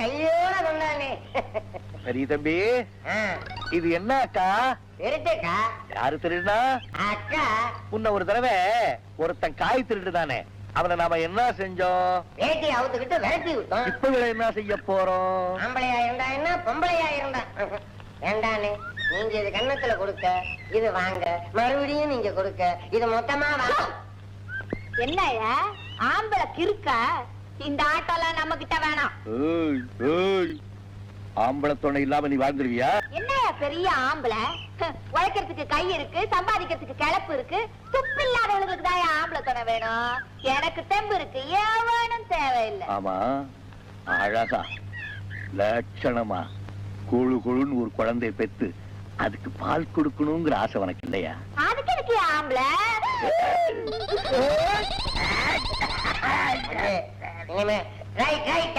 கையோட கொண்டானே பெரிய தம்பி. இது என்ன அக்கா? திருட்டுக்கா யாரு திருடுனா? அக்கா. முன்ன ஒரு தடவை ஒருத்தன் காய் திருடுதானே. அவனை நாம என்ன செஞ்சோம்? வேட்டி அவுத்துக்கிட்டு விரட்டி விட்டோம். இப்ப இவளை என்ன செய்ய போறோம்? ஆம்பளையா இருந்தா என்ன? பொம்பளையா இருந்தா? வேண்டானே. நீங்க இது கன்னத்துல கொடுக்க இது வாங்க. மறுபடியும் நீங்க கொடுக்க. இது மொத்தமா வாங்க என்னய்யா? ஆம்பளை கிறுக்கா? இந்த ஆட்டோலாம் நம்ம கிட்ட வேணாம். ஆம்பளை துணை இல்லாம நீ வாழ்ந்துருவியா என்னய்யா பெரிய ஆம்பளை உழைக்கிறதுக்கு கை இருக்கு சம்பாதிக்கிறதுக்கு கிளப்பு இருக்கு துப்பு இல்லாதவங்களுக்கு தான் ஆம்பளை துணை வேணும் எனக்கு தெம்பு இருக்கு எவனும் தேவையில்லை ஆமா அழகா லட்சணமா குழு குழுன்னு ஒரு குழந்தைய பெத்து அதுக்கு பால் கொடுக்கணுங்கிற ஆசை உனக்கு இல்லையா அதுக்கு எனக்கு ஆம்பளை Amen. Right, right.